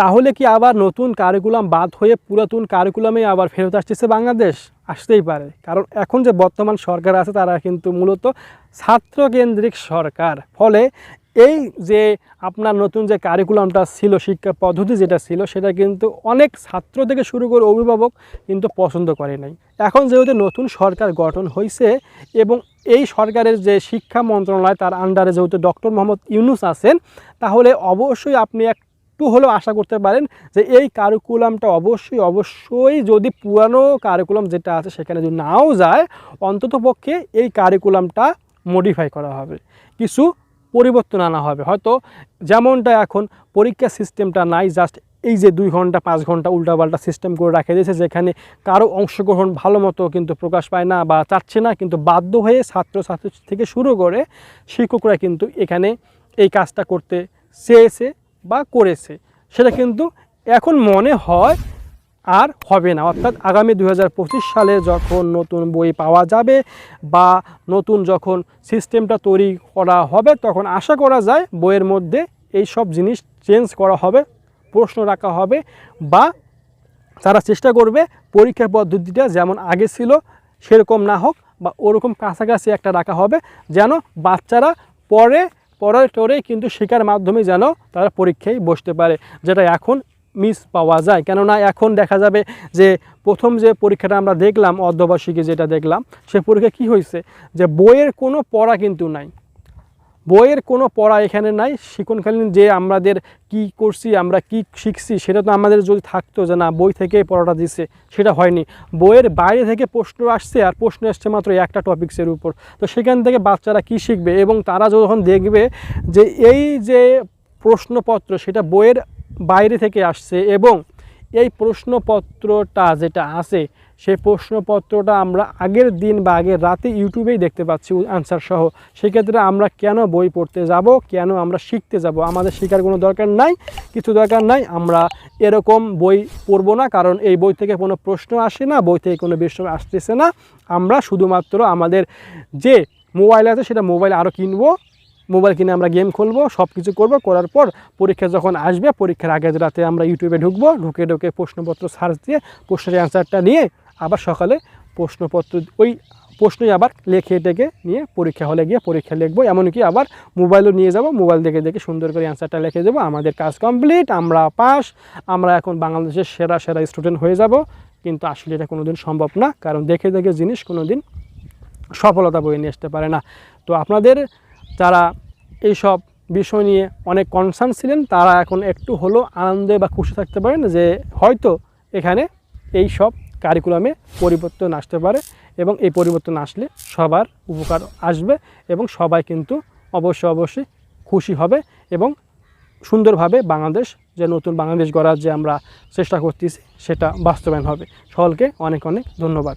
তাহলে কি আবার নতুন কারিকুলাম বাদ হয়ে পুরাতন কারিকুলামে আবার ফেরত আসতেছে বাংলাদেশ? আসতেই পারে। কারণ এখন যে বর্তমান সরকার আছে, তারা কিন্তু মূলত ছাত্রকেন্দ্রিক সরকার। ফলে এই যে আপনার নতুন যে কারিকুলামটা ছিল, শিক্ষা পদ্ধতি যেটা ছিল, সেটা কিন্তু অনেক ছাত্র থেকে শুরু করে অভিভাবক কিন্তু পছন্দ করে নাই। এখন যেহেতু নতুন সরকার গঠন হয়েছে এবং এই সরকারের যে শিক্ষা মন্ত্রণালয়, তার আন্ডারে যেহেতু ডক্টর মোহাম্মদ ইউনুস আছেন, তাহলে অবশ্যই আপনি একটু হলেও আশা করতে পারেন যে এই কারিকুলামটা অবশ্যই অবশ্যই যদি পুরানো কারিকুলাম যেটা আছে সেখানে যদি নাও যায়, অন্তত পক্ষে এই কারিকুলামটা মডিফাই করা হবে। কিছু পরিবর্তন আনা হবে। হয়তো যেমনটা এখন পরীক্ষা সিস্টেমটা নাই জাস্ট এই যে দুই ঘণ্টা, পাঁচ ঘণ্টা উল্টাপাল্টা সিস্টেম করে রাখা দিয়েছে, যেখানে কারও অংশগ্রহণ ভালো মতো কিন্তু প্রকাশ পায় না বা চাচ্ছে না, কিন্তু বাধ্য হয়ে ছাত্রছাত্রী থেকে শুরু করে শিক্ষকরা কিন্তু এখানে এই কাজটা করতে চেয়েছে। বা করেছে, সেটা কিন্তু এখন মনে হয় আর হবে না। অর্থাৎ আগামী দু হাজার পঁচিশ সালে যখন নতুন বই পাওয়া যাবে বা নতুন যখন সিস্টেমটা তৈরি করা হবে, তখন আশা করা যায় বইয়ের মধ্যে এই সব জিনিস চেঞ্জ করা হবে, প্রশ্ন রাখা হবে বা তারা চেষ্টা করবে পরীক্ষা পদ্ধতিটা যেমন আগে ছিল সেরকম না হোক বা ওরকম কাছাকাছি একটা রাখা হবে যেন বাচ্চারা পরে পরে টরে কিন্তু শেখার মাধ্যমে যেন তারা পরীক্ষায় বসতে পারে, যেটা এখন মিস পাওয়া যায়। কেননা এখন দেখা যাবে যে প্রথম যে পরীক্ষাটা আমরা দেখলাম, অর্ধবার্ষিকী যেটা দেখলাম, সে পরীক্ষা কি হয়েছে? যে বইয়ের কোনো পড়া কিন্তু নাই। বইয়ের কোনো পড়া এখানে নাই। শিক্ষণকালীন যে আমাদের কি করছি, আমরা কি শিখছি, সেটা তো আমাদের যদি থাকতো যে না, বই থেকে পড়াটা দিচ্ছে সেটা হয়নি। বইয়ের বাইরে থেকে প্রশ্ন আসছে আর প্রশ্ন আসছে মাত্র একটা টপিক্সের উপর। তো সেখান থেকে বাচ্চারা কি শিখবে এবং তারা যখন দেখবে যে এই যে প্রশ্নপত্র, সেটা বইয়ের বাইরে থেকে আসছে এবং এই প্রশ্নপত্রটা যেটা আছে সেই প্রশ্নপত্রটা আমরা আগের দিন বা আগের রাতে ইউটিউবেই দেখতে পাচ্ছি আনসার সহ। সেক্ষেত্রে আমরা কেন বই পড়তে যাব, কেন আমরা শিখতে যাব? আমাদের শেখার কোনো দরকার নাই, কিছু দরকার নাই, আমরা এরকম বই পড়ব না, কারণ এই বই থেকে কোনো প্রশ্ন আসে না, বই থেকে কোনো বিষয় আসতেছে না। আমরা শুধুমাত্র আমাদের যে মোবাইল আছে, সেটা মোবাইল আরও কিনবো মোবাইল কিনে আমরা গেম খুলবো সব কিছু করব, করার পর পরীক্ষা যখন আসবে, পরীক্ষার আগের রাতে আমরা ইউটিউবে ঢুকবো, ঢুকে ঢুকে প্রশ্নপত্র সার্চ দিয়ে, প্রশ্নের অ্যান্সারটা নিয়ে আবার সকালে প্রশ্নপত্র, ওই প্রশ্নই আবার লেখে টেকে নিয়ে পরীক্ষা হলে গিয়ে পরীক্ষা লিখব। এমনকি আবার মোবাইলও নিয়ে যাব, মোবাইল দেখে দেখে সুন্দর করে অ্যান্সারটা লিখে দেবো। আমাদের কাজ কমপ্লিট আমরা পাস আমরা এখন বাংলাদেশের সেরা সেরা স্টুডেন্ট হয়ে যাব। কিন্তু আসলে এটা কোনো দিন সম্ভব না, কারণ দেখে দেখে জিনিস কোনো দিন সফলতা বয়ে নিয়ে আসতে পারে না। তো আপনাদের যারা এইসব বিষয় নিয়ে অনেক কনসার্ন ছিলেন, তারা এখন একটু হলো আনন্দে বা খুশি থাকতে পারেন যে হয়তো এখানে এই সব কারিকুলামে পরিবর্তন আসতে পারে এবং এই পরিবর্তন আসলে সবার উপকার আসবে এবং সবাই কিন্তু অবশ্যই অবশ্যই খুশি হবে এবং সুন্দরভাবে বাংলাদেশ যে নতুন বাংলাদেশ গড়ার যে আমরা চেষ্টা করতেছি সেটা বাস্তবায়ন হবে। সকলকে অনেক অনেক ধন্যবাদ।